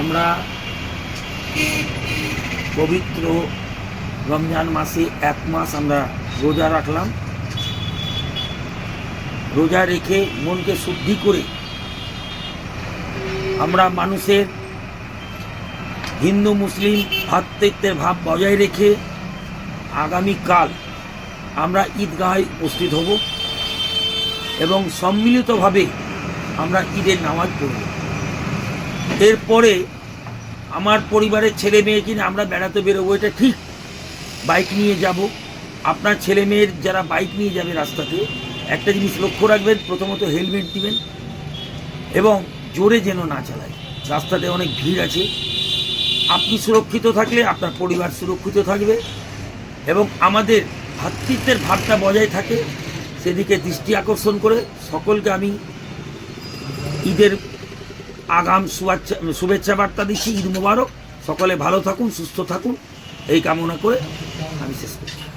আমরা পবিত্র রমজান মাসে এক মাস আমরা রোজা রাখলাম। রোজা রেখে মনকে শুদ্ধি করে আমরা মানুষের হিন্দু, মুসলিম ভাতৃত্বের ভাব বজায় রেখে আগামীকাল আমরা ঈদগাহে উপস্থিত হব এবং সম্মিলিতভাবে আমরা ঈদের নামাজ পড়ব। এরপরে আমার পরিবারের ছেলে মেয়ে কিনা আমরা বেড়াতে বেরোবো, এটা ঠিক। বাইক নিয়ে যাব। আপনার ছেলে মেয়ের যারা বাইক নিয়ে যাবে রাস্তাতে, একটা জিনিস লক্ষ্য রাখবেন, প্রথমত হেলমেট দিবেন এবং জোরে যেন না চালায়। রাস্তাতে অনেক ভিড় আছে। আপনি সুরক্ষিত থাকলে আপনার পরিবার সুরক্ষিত থাকবে এবং আমাদের ভাতৃত্বের ভাবটা বজায় থাকে। সেদিকে দৃষ্টি আকর্ষণ করে সকলকে আমি ঈদের আগাম শুভেচ্ছা শুভেচ্ছা বার্তা দিচ্ছি, ঈদ মুবারক। সকলে ভালো থাকুন, সুস্থ থাকুন। এই কামনা করে আমি শেষ করছি।